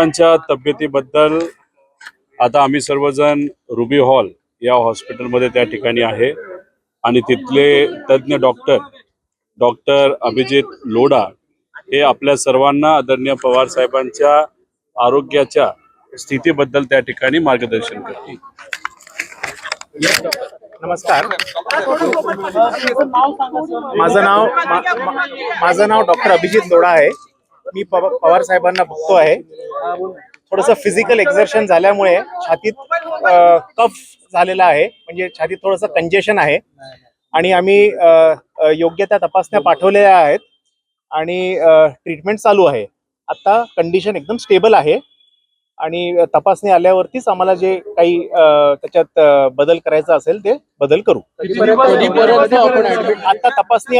साहेबांच्या तब्येतीबद्दल आता आम्ही सर्वजण रुबी हॉल या हॉस्पिटलमध्ये त्या ठिकाणी आहे. आणि तिथले तज्ज्ञ डॉक्टर डॉक्टर अभिजित लोडा हे आपल्या सर्वांना आदरणीय पवार साहेबांच्या आरोग्याच्या स्थितीबद्दल त्या ठिकाणी मार्गदर्शन करतील. नमस्कार. माझं नाव माझं नाव डॉक्टर अभिजित लोडा आहे. मी पव- पवार साहेबांना बघतो आहे. थोडंसं फिजिकल एक्झर्शन झाल्यामुळे छातीत कफ झालेला आहे. म्हणजे छातीत थोडंसं कंजेशन आहे. आणि आम्ही योग्य त्या तपासण्या पाठवलेल्या आहेत. आणि ट्रीटमेंट चालू आहे. आता कंडिशन एकदम स्टेबल आहे. आणि तपासणी आल्यावरतीच आम्हाला जे काही त्याच्यात बदल करायचा असेल ते बदल करू. आता तपासणी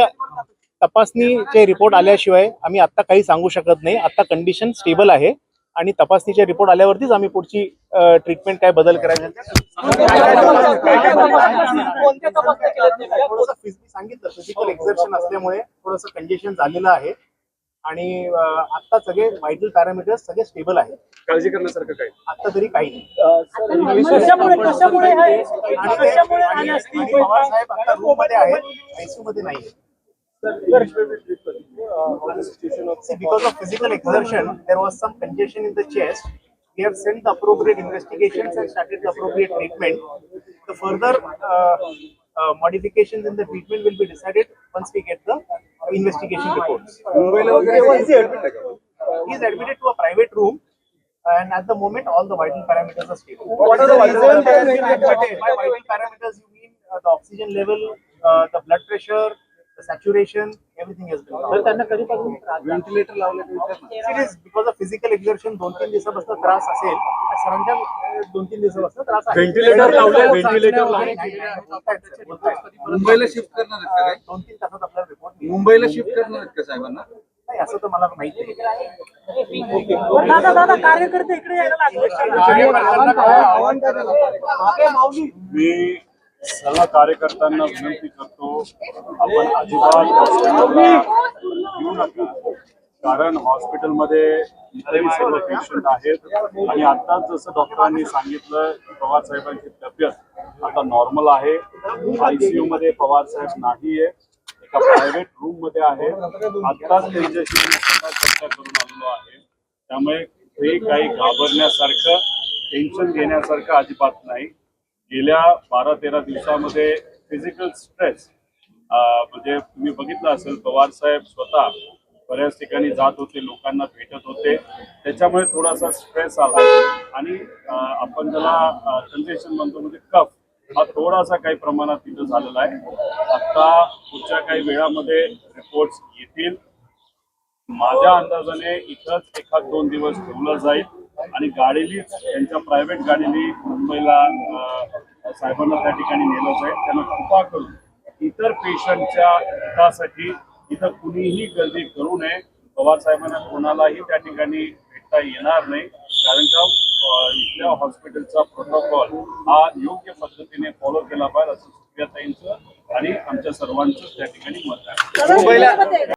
तपासणीचे रिपोर्ट आल्याशिवाय आम्ही आता काही सांगू शकत नाही. आता कंडिशन स्टेबल आहे. आणि तपासणीचे रिपोर्ट आल्यावरतीच आम्ही पुढची ट्रीटमेंट काय बदल सांगितलं. फिजिकल एक्झर्शन असल्यामुळे थोडंसं कंजेशन झालेलं आहे. आणि आता सगळे व्हायटल पॅरामीटर्स सगळे स्टेबल आहेत. काळजी करण्यासारखं काय आता तरी काही नाही. पवार साहेब आता रूममध्ये आहेत. आयसीयू मध्ये नाही See, because of physical exertion, there was some congestion in the chest. We have sent the appropriate investigations and started the appropriate treatment. The further uh, uh, modifications in the treatment will be decided once we get the investigation reports. He is admitted to a private room and at the moment all the vital parameters are stable. What are the vital uh, parameters? By vital parameters you mean uh, the oxygen level, uh, the blood pressure, has been. तर त्यांना कधीपासून? Ventilator लावलं का विचार ना. It is because of physical exertion दोन तीन दिवसापासून त्रास असेल सरांच्या दोन तीन दिवसापासून त्रास नाही, बोलतायत, बोलतायत. मुंबईला शिफ्ट करणार दोन तीन तासात आपल्याला रिपोर्ट मुंबईला शिफ्ट करणार आहेत का साहेबांना नाही असं तर मला माहिती दादा दादा कार्यकर्ते इकडे यायला लागले मी सर्व कार्यकर्त्यांना विनंती करतो आपण अजिबात हॉस्पिटलला घेऊ नका. कारण हॉस्पिटलमध्ये इतरही सर्व पेशंट आहेत. आणि आत्ताच जसं डॉक्टरांनी सांगितलं की पवार साहेबांची तब्येत आता नॉर्मल आहे. आयसीयू मध्ये पवार साहेब नाहीये. एका प्रायव्हेट रूममध्ये आहे. आत्ताच त्यांच्याशी चर्चा करून आलेलो आहे. त्यामुळे हे काही घाबरण्यासारखं टेन्शन घेण्यासारखं अजिबात नाही. गेल्या बारा तेरा दिवसामध्ये फिजिकल स्ट्रेस म्हणजे तुम्ही बघितलं असेल पवार साहेब स्वतः बऱ्याच ठिकाणी जात होते लोकांना भेटत होते. त्याच्यामुळे थोडासा स्ट्रेस आला. आणि आपण ज्याला कंजेशन म्हणतो म्हणजे कफ हा थोडासा काही प्रमाणात तिथं झालेला आहे. आता पुढच्या काही वेळामध्ये रिपोर्ट्स येतील. माझ्या अंदाजाने इथंच एखाद दोन दिवस ठेवलं जाईल. आणि गाडीनीच त्यांच्या प्रायव्हेट गाडीनी मुंबईला साहेबांना त्या ठिकाणी नेलं जाईल त्यांना कृपा करून इतर पेशंटच्या हितासाठी इथं कुणीही गर्दी करू नये. पवार साहेबांना कोणालाही त्या ठिकाणी भेटता येणार नाही. कारण का इथल्या हॉस्पिटलचा प्रोटोकॉल हा योग्य पद्धतीने फॉलो केला पाहिजे असं सुप्रियाताईंचं आणि आमच्या सर्वांचं त्या ठिकाणी मत आहे.